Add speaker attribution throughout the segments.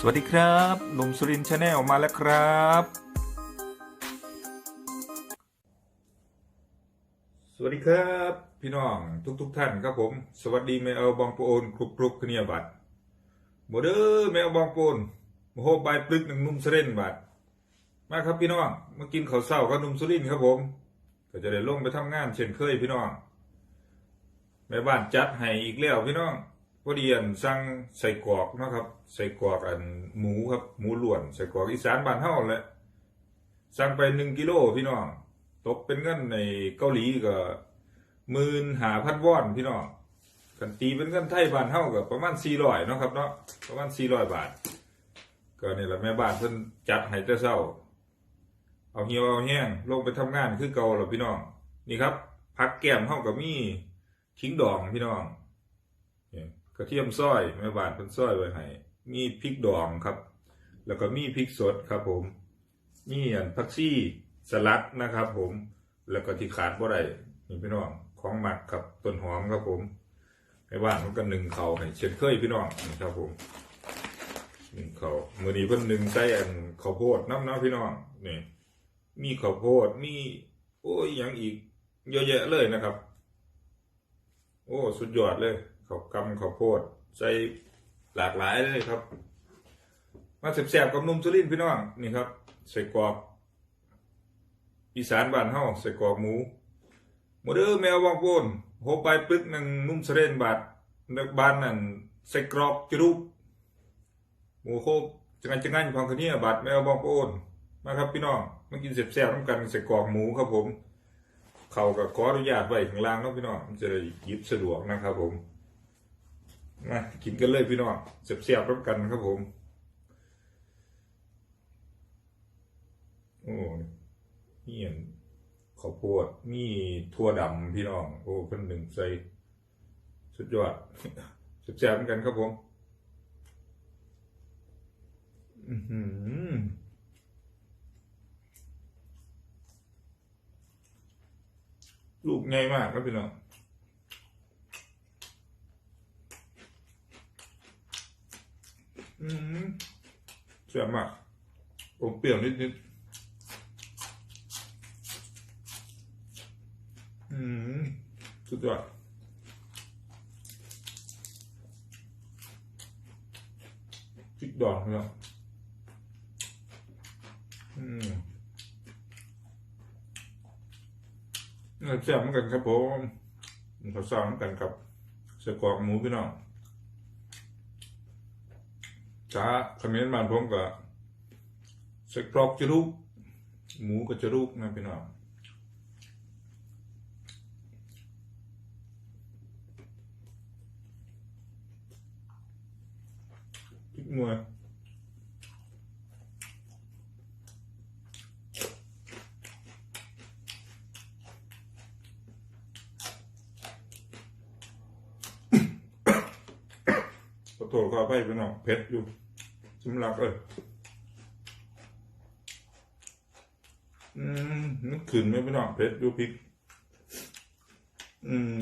Speaker 1: สวัสดีครับหนุ่มสุรินชาแนลมาแล้วครับ สวัสดีครับ พี่น้องทุกๆท่านครับผม สวัสดีแมวบองโปโอนกรุบกรุบขเนียบัตรโมเดอร์แมวบองโปนโมโหบายปลึกหนึ่งนุ่มเรนบัตรมาครับพี่น้องมากินข้าวเศร้ากับหนุ่มสุรินครับผม ก็จะได้ลงไปทำงานเช่นเคยพี่น้องแม่บ้านจัดให้อีกแล้วพี่น้อง พอดีอันสั่งใส่กรอกนะครับ ใส่กรอกอันหมูครับ หมูล้วน ใส่กรอกอีสานบ้านเฮาแหละสั่งไปหนึ่งกิโลพี่น้อง ตกเป็นเงินในเกาหลีก็หมื่นหาพันวอนพี่น้องกันตีเป็นเงินไทยบ้านเฮาก็ประมาณสี่ร้อยเนาะครับเนาะประมาณสี่ร้อยบาท ก็นี่แหละแม่บ้านเพิ่นจัดให้แต่เช้า เอาเหี่ยวเอาแห้งลงไปทำงานคือเก่าแล้วพี่น้อง นี่ครับผักแก้มเฮากับมีขิงดองพี่น้อง กระเทียมซอยแม่บ้านเพิ่นซอยไว้ให้มีพริกดองครับ แล้วก็มีพริกสดครับผมมีอันผักชีสลัดนะครับ ผมแล้วก็ที่ขาดบ่ได้นี่พี่น้องของหมักครับต้นหอมครับผมแม่บ้านมันก็หนึ่งเขาให้เช่นเคยพี่น้องนี่ครับผมหนึ่งเขามื้อนี้เพิ่นหนึ่งใส่อันข้าวโพดน้ำนะพี่น้องนี่มีข้าวโพดมีโอ้ยยังอีกเยอะแยะเลยนะครับ โอ้ สุดยอดเลย ข้าวกำข้าวโพดใส่หลากหลายเลยครับ มาแซ่บๆกับนุ่มสุรินพี่น้องนี่ครับ ใส่กรอกอีสานบ้านเฮาใส่กรอกหมูหมูเด้อแมววังโปนโหไปปึกหนึ่งนุ่มเสรนบาทนักบ้านนั่นใส่กรอกจรุกหมูโคบจังงันจังงันของคนนี้บาทแมววังโปนมาครับพี่น้องมากินแซ่บๆน้ำกันใส่กรอกหมูครับผมเขาก็ขออนุญาตไว้ข้างล่างนะพี่น้องจะได้ยิบสะดวกนะครับผม มากินกันเลยพี่น้องแซ่บๆน้ำกันครับผม โอ้มีอันข้าวโพดมีถั่วดำพี่น้อง โอ้เพิ่นหนึ่งใส่สุดยอดแซ่บๆเหมือนกันครับผมอือหือลูกง่ายมากครับพี่น้อง อืมแซ่บมากผมเปรี้ยวนิดนิดๆอืมสุดยอดพริกดองน้องอืมแซ่บเหมือนกันครับผมข้าวซอยเหมือนกันครับใส่กรอกหมูพี่น้อง จ้าคอมเมนต์มาผมก็ใส่กรอกจะรูกหมูก็จะรูกนะพี่น้องพริกหน่วยขอโทษขอไปพี่น้องเผ็ดอยู่ สำหรับเอ้ยอืมนึกขึ้นไหมพี่น้องเผ็ดอยู่พริก อืม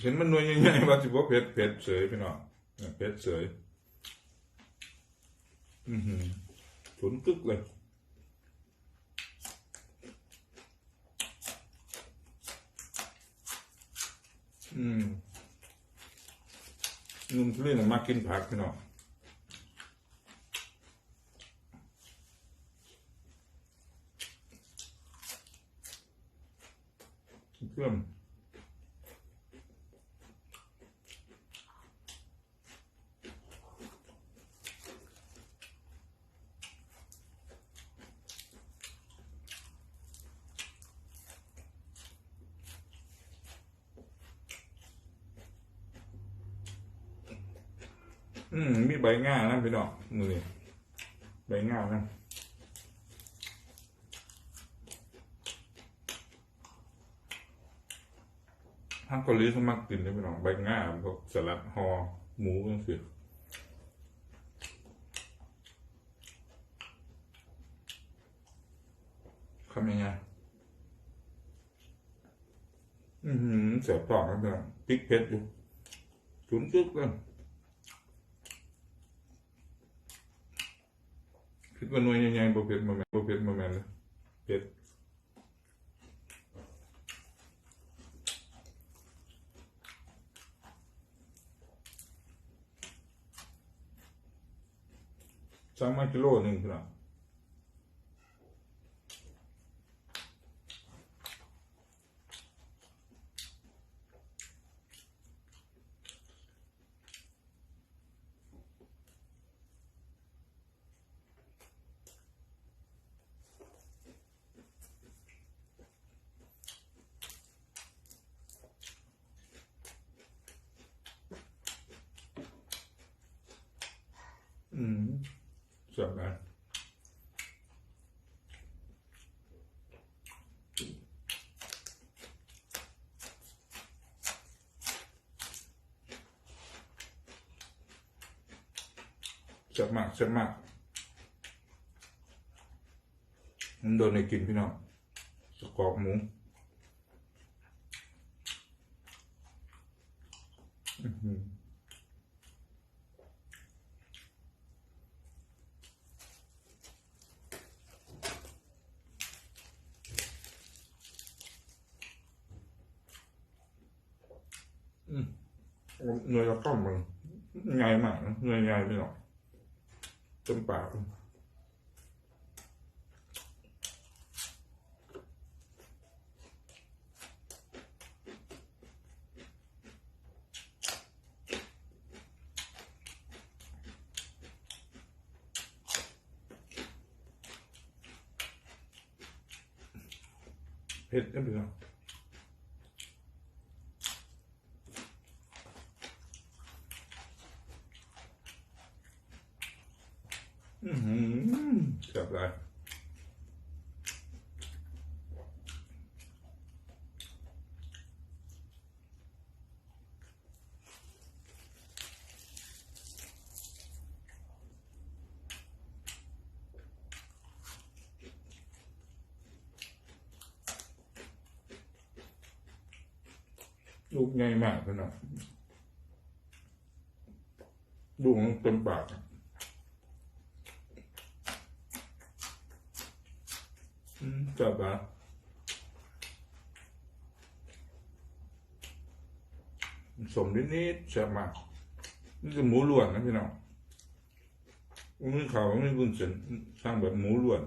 Speaker 1: เห็นมันน่วยใหญ่ๆว่าสิบ่เผ็ดเผ็ดเสยพี่น้องเนี่ยเผ็ดเสยอือหือฉุนกึกเลยอืม นุ่มทุเรียนมากินผักพี่น้องเพื่อน อืมมีใบง่านะพี่น้องมือใบง่านะทางเกาหลีเขามักกินนะพี่น้องใบง่าพวกสลัดฮอหมูกันสิทำยังไงอือหือเสียบปากนะพี่น้องพริกเผ็ดอยู่ฉุนจึกเลย คิดว่าหน่วยใหญ่ๆบ่เผ็ดบ่แม่นบ่เผ็ดบ่แม่นเลยเผ็ดสามกิโลหนึ่งครับอืม สวยนะเสียบมากเสียบมากมันโดนในกินพี่น้องสกรอกหมูอื้อหือ เนยกระต้อมมันง่ายมากนะเนยง่ายไปหน่อยเต็มปากเผ็ดนะพี่น้อ งอือหือเสียบเลยลูกใหญ่มากพี่น้องดูมันเต็มปากอะ อืม จับอะสมนิดนิดๆแซ่บมากนี่คือหมูล้วนนะพี่น้องไม่มีขาวไม่มีบุญเส้นสร้างแบบหมูล้วน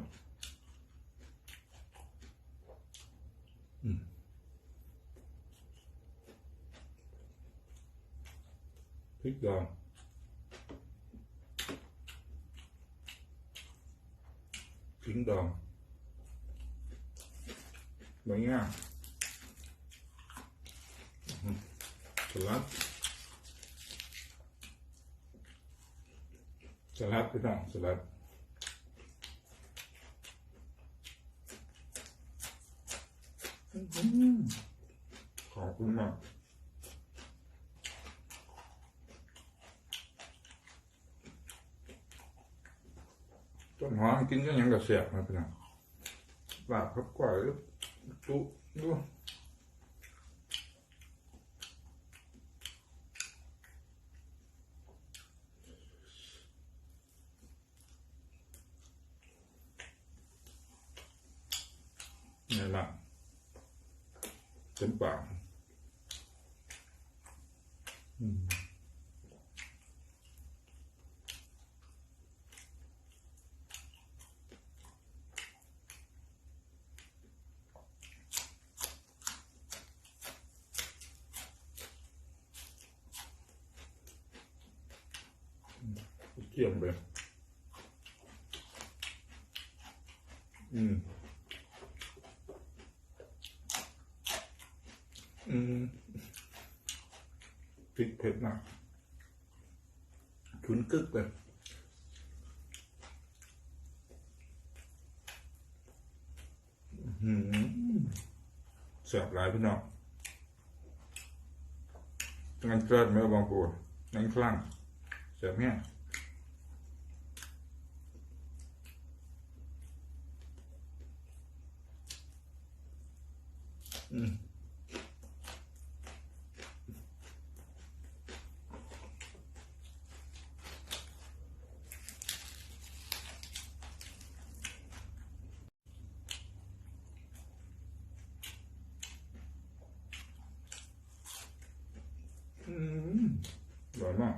Speaker 1: พริกดองพริกดอง บางอย่างอืมสลัดสลัดพี่น้อ งสลัดอื้อหือขอบคุณมากต้นหอมกินก็ยังกระเสียบนะพี่น้องลาบครับกว่าหรือจุดูนี่ละเต็มปากอืม เกี่ยมไปอืม อืมพริกเผ็ดมากฉุนกึกเลยอืมแสบหลายพี่น้องงานเกิดเมื่อบางปูนั่งคลั่งแสบเนี่ยอืม มอร่อยมาก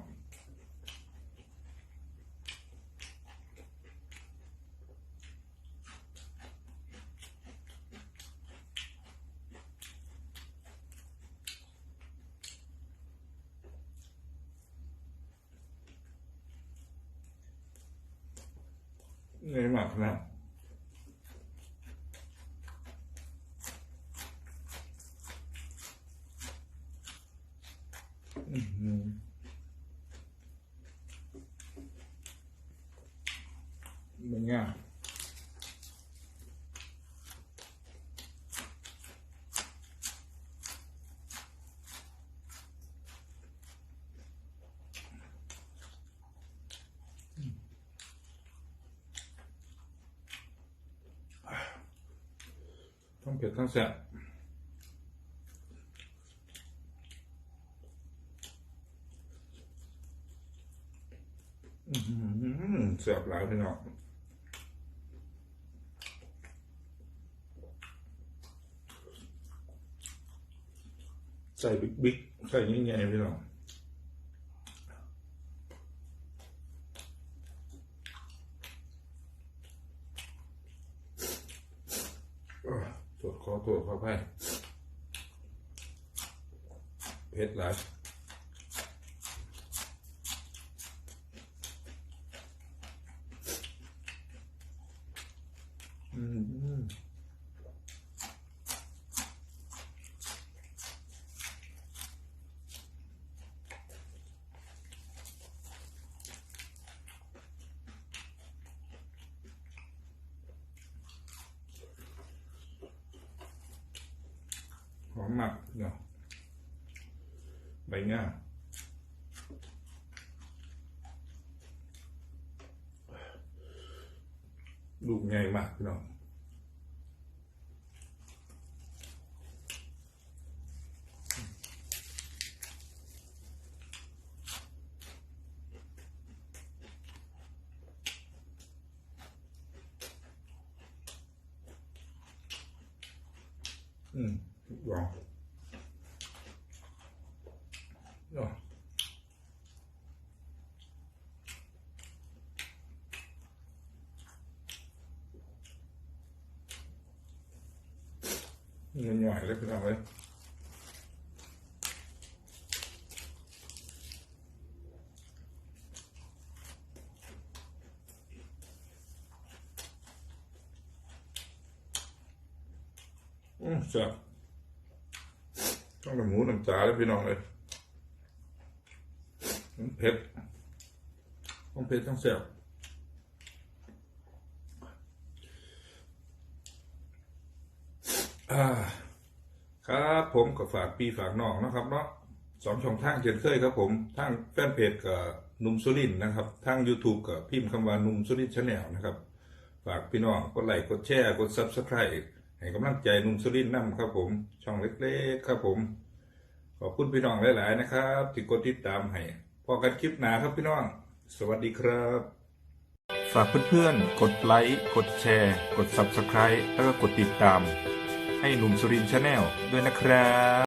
Speaker 1: เหนื่อยมากนะอื้อหือเป็นไง ทั้งเผ็ดทั้งแซ่บอื้อหือแซ่บหลายพี่น้องใส่บิ๊กบิ๊กใส่ยิ่งใหญ่พี่น้องอะตรวจ ขอตัวจขอไปเพชรหลายอืม หอมมากเนาะ ใบหน้าลูกใหญ่ ต้องอืมลองลองหน่อยเลยพี่น้องเลยอืมแซ่บต้องเป็นหมูน้ำตาเลยพี่น้องเลยเผ็ดต้องเผ็ดต้องแซ่บครับผมก็ฝากปีฝากน้องนะครับเนาะสองช่องทางเช่นเคยครับผมทางแฟนเพจกับนุ่มสุรินนะครับทาง YouTube กับพิมพ์คำว่านุ่มสุรินชาแนลนะครับ ฝากพี่น้องกดไลค์กดแชร์กด Subscribe ให้กำลังใจนุ่มสุรินทร์นํครับผม ช่องเล็กๆครับผม ขอบคุณพี่น้องหลาย ๆ นะครับที่กดติดตามให้พอกันคลิปหนาครับพี่น้อง สวัสดีครับ ฝากเพื่อนๆ กดไลค์ กดแชร์ กด Subscribe แล้วก็กดติดตาม ให้หนุ่มสุรินทร์ชาแนลด้วยนะครับ